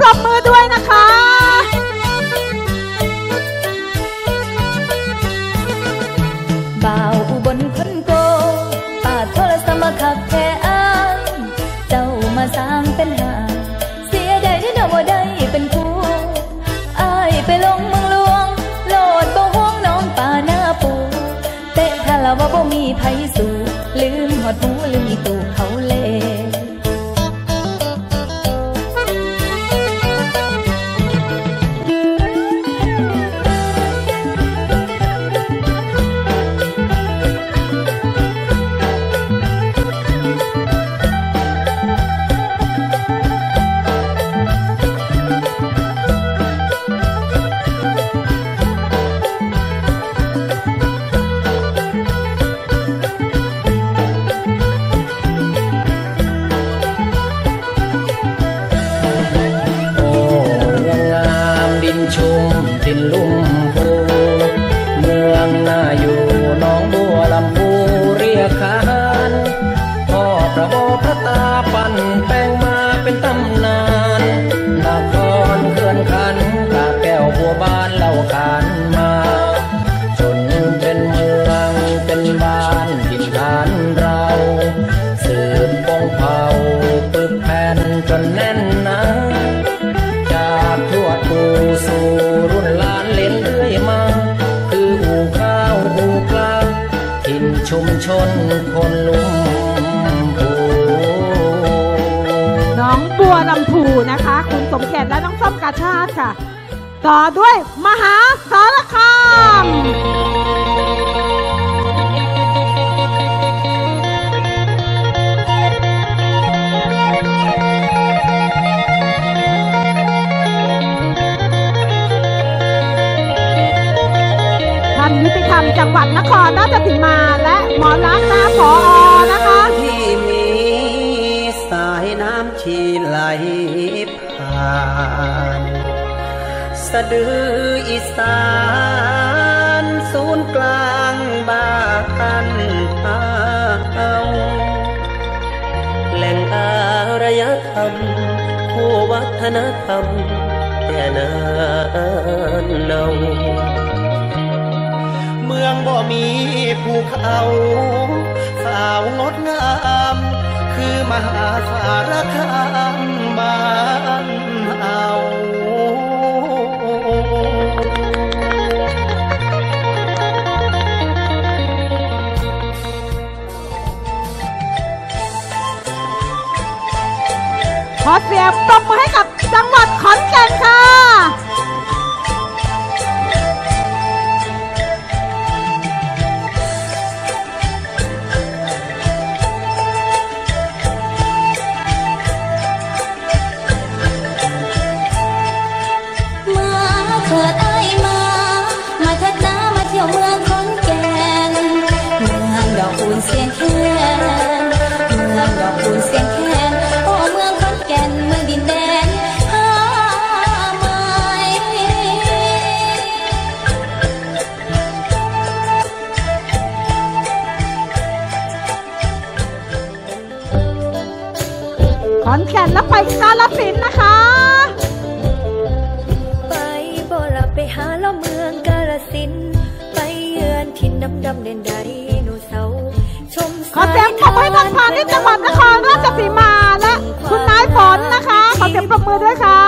ปรบมือด้วยนะคะ บ่าวอุบลคนโกปาดโทรศัพท์มาขับแค่อ้ายเจ้ามาสร้างเป็นหาเสียดายที่เราบ่ได้เป็นคู่อ้ายไปลงเมืองหลวง โลดบ่ห่วงน้องป่าหน้าปูเตะถ้าเราว่าบ่มีไผสู ชุมชนคนลุ่มปูน้องบัวลำพูนะคะ คุณสมเกียรติและน้องส้มกาชาติค่ะ ต่อด้วยมหาสารคามท่านยุติธรรมจังหวัดนครราชสีมา สะดืออีสานศูนย์กลางบ้านเอาแหล่งอารยธรรมคู่วัฒนธรรมแต่นานเนาเมืองบ่มีภูเขาสาวงดงาม คือมหาสารคาม อเสียงปรบมือให้กับจังหวัดขอนแก่นค่ะ ขอนแก่นแล้วไปกาลสินธุ์นะคะ ไปบ่ละไปหาเล่าเมืองกาลสินธุ์ไปเยือนถิ่นดำดำๆเด่นไดโนเสาร์ชมขอเสียงปรบมือให้กับพาณิชย์จังหวัดนครราชสีมาและคุณนายฝนนะคะ ขอเสียงปรบมือด้วยค่ะ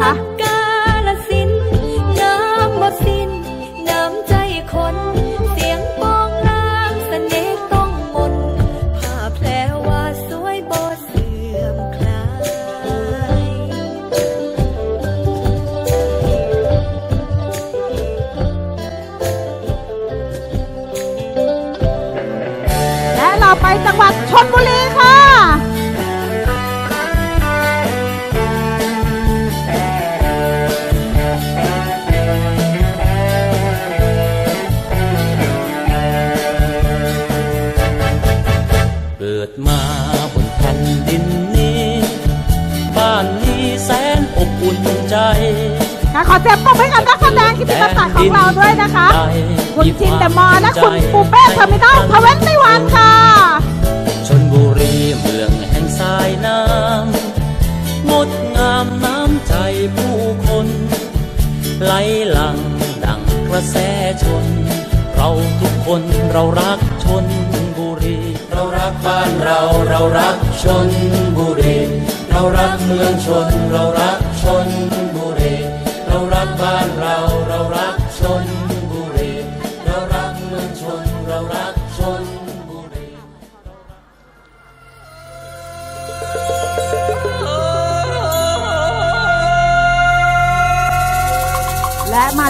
น ของเราด้วยนะคะ คุณจินเดมอและคุณปูเป้เทอร์มินอลทเวนตี้วันค่ะชนบุรีเมืองแห่งสายน้ำงดงามน้ำใจผู้คน ไหลหลังดังกระแสชน เราทุกคนเรารักชนบุรี เรารักบ้านเราเรารักชนบุรี เรารักเมืองชนเรารักชน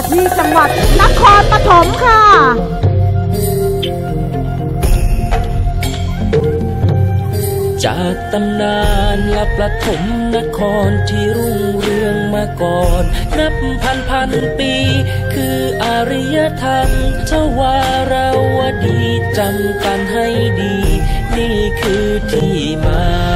ที่จังหวัดนครปฐมค่ะ จากตำนานและประถมนครที่รุ่งเรืองมาก่อน นับพันพันปี คืออารยธรรมเจ้าวาราวดีจำกันให้ดี นี่คือที่มา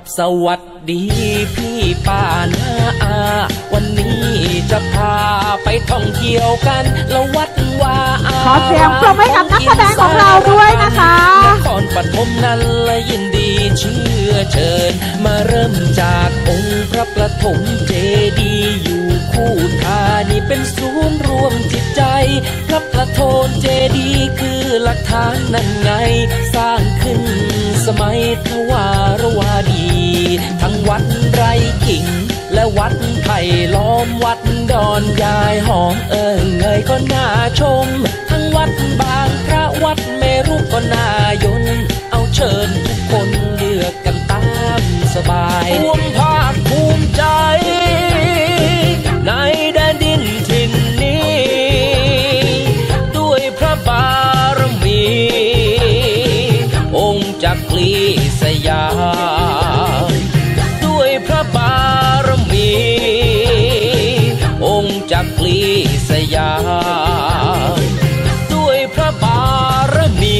บสวัสดีพี่ป้านาอา วันนี้จะพาไปท่องเที่ยวกันละวัดวาอาขอเสียงปรบมือให้กับนักแสดงของเราด้วยนะคะนครปฐมนั้นละยินดีเชื่อเชิญ มาเริ่มจากองค์พระประถมเจดีย์อยู่คู่ทานี่เป็นศูนย์รวมจิตใจ พระประโทนเจดีย์คือหลักฐานนั่นไงสร้างขึ้น ไมทวารวาดี ทั้งวัดไรขิงและวัดไผ่ล้อมวัดดอนยายหอมเอิงเอยก็น่าชม ทั้งวัดบางพระวัดเมรุก็น่ายน เอาเชิญทุกคนเลือกกันตามสบายรวมพอ สยาม ด้วยพระบารมี องค์จักรีสยาม ด้วยพระบารมี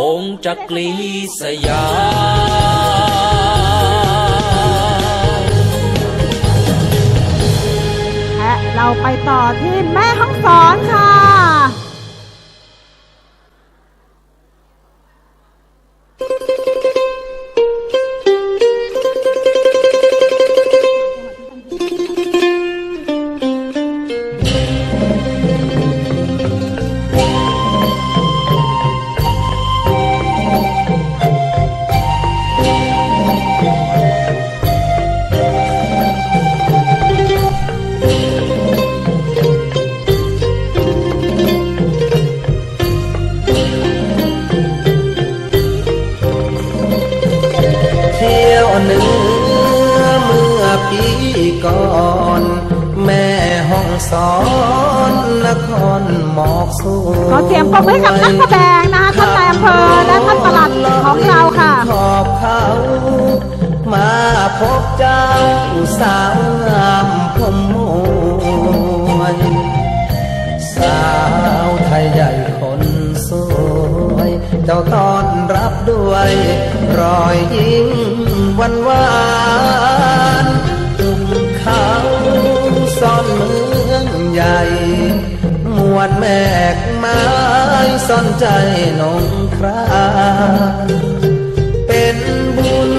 องค์จักรีสยามและเราไปต่อที่แม่ห้องสอนค่ะ เหนือเมื่อปีก่อน แม่ห้องสอนนครหมอกสวยขอเสียงปรบมือให้กับนักแสดงนะคะท่านนายอำเภอและท่านปลัดของเราค่ะขอบเขามาพบเจ้าสาวงามพมมวยสาวไทยใหญ่คนสวย เจ้าต้อนรับด้วยรอยยิ้มห วานวานๆเขาซ่อนเมืองใหญ่ มวดแมกไม้ซ่อนใจนงคราเป็นบุญ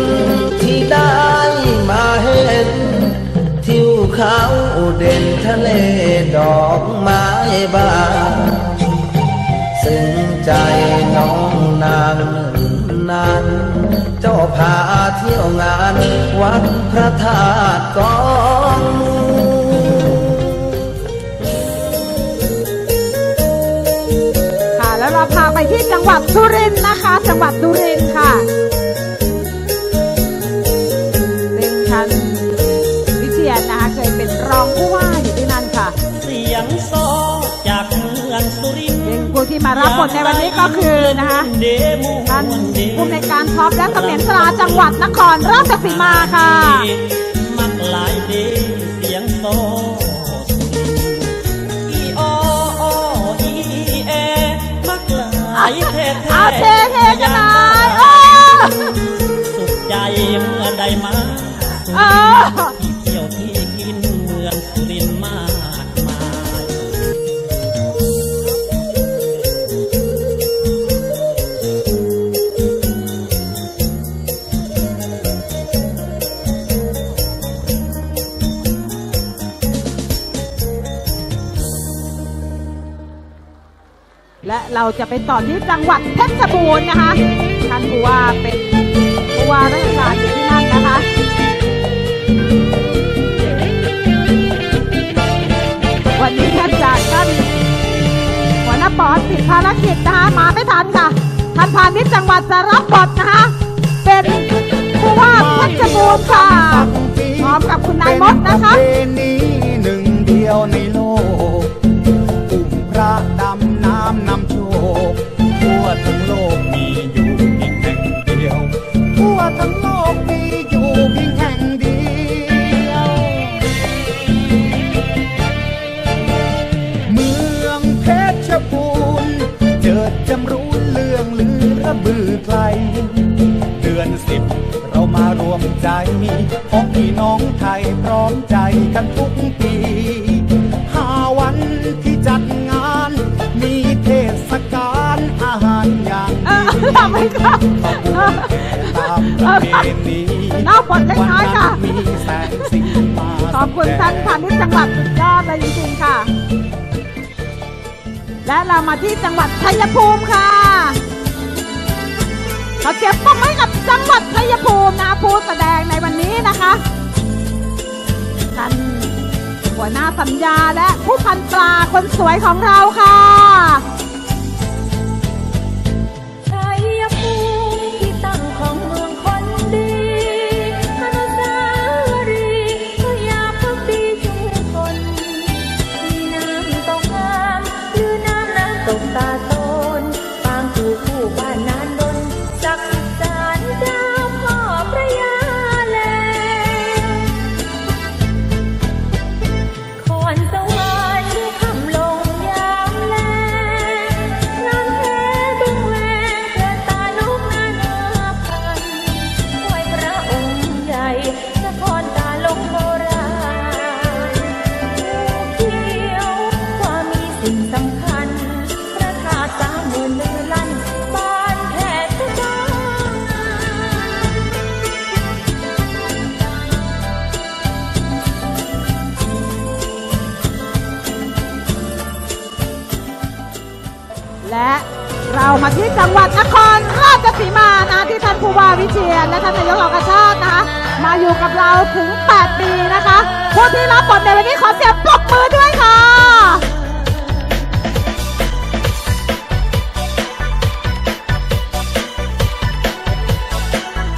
ที่ได้มาเห็น ทิวเขาเด่นทะเลดอกไม้บานซึ่งใจน้องนางนาน เจ้าพาเที่ยวงานวัดพระธาตุกองค่ะแล้วเราพาไปที่จังหวัดสุรินทร์นะคะ จังหวัดสุรินทร์ บบทในวันนี้ก็คือนะคะเดมูท่านผู้อำนวยการท็อปและเสมียนสลาจังหวัดนครราชสีมาค่ะมักหลายเดเสียงโซอีโอโออีเอมักหลายเท่เท่เอาเทเทกันหน่อยเออสุขใจเมื่อได้มาเออที่เที่ยวที่กินเมืองสุรินทร์มา และเราจะไปต่อที่จังหวัดเพชรบูรณ์นะคะ ท่านผู้ว่าเป็นผู้ว่าราชการที่นั่นนะคะวันนี้ท่านจากท่านหัวหน้าปอติดภารกิจนะคะมาไม่ทันค่ะท่านพาณิชย์จังหวัดจะรับบทนะคะ เป็นผู้ว่าเพชรบูรณ์ค่ะพร้อมกับคุณนายมดนะคะเป็นประเพณีหนึ่งเดียวในโลก ไมครับตามประเพณีเล่าบทเล็กน้อยค่ะวันนั้นมีแสงสีมาขอบคุณท่านพาณิชย์จังหวัดสุดยอดเลยจริงๆค่ะ และเรามาที่จังหวัดชัยภูมิค่ะขอเสียงปรบมือให้กับจังหวัดชัยภูมินะผู้แสดงในวันนี้นะคะท่านหัวหน้าสัญญาและผู้พันปลาคนสวยของเราค่ะ ว่าวิเชียนและท่านนายกเหล่ากาชาตินะคะมาอยู่กับเราถึง 8 ปีนะคะผู้ที่รับบทในวันนี้ขอเสียงปรบมือด้วยค่ะ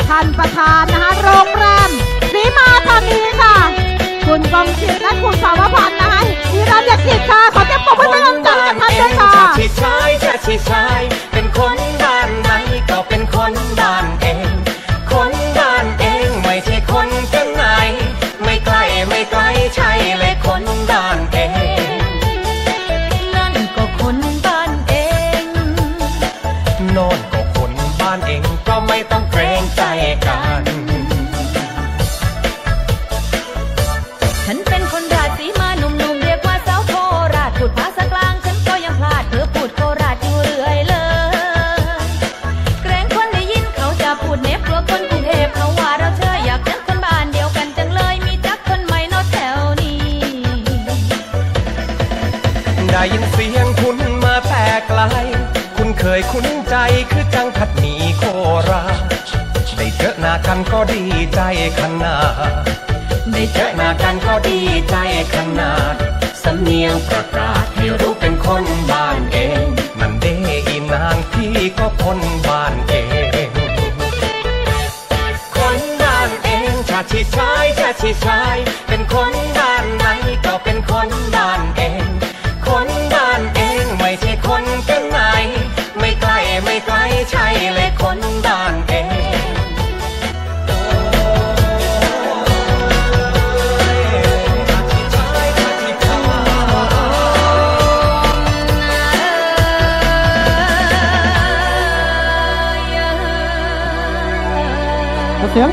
ท่านประธานนะคะโรงแรมสีมาธานีค่ะ คุณกองชินและคุณสาวพันธ์นะคะมีรัญกิจค่ะขอเสียงปรบมือเป็นกำลังใจท่านด้วยค่ะชาติชายชาชายเป็นคนานไหนก็เป็นคนบ้านเอง ยคุ้นใจคือจังผัดหมี่โคราได้เจอหน้ากันก็ดีใจขนาดได้เจอหน้ากันก็ดีใจขนาดสำเนียงประกาศให้รู้เป็นคนบ้านเองมันเดอีนางพี่ก็คนบ้านเองคนบ้านเองชาติชายชาติชายเป็นคน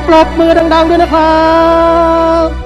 ปรบมือดัง ๆ ด้วยนะครับ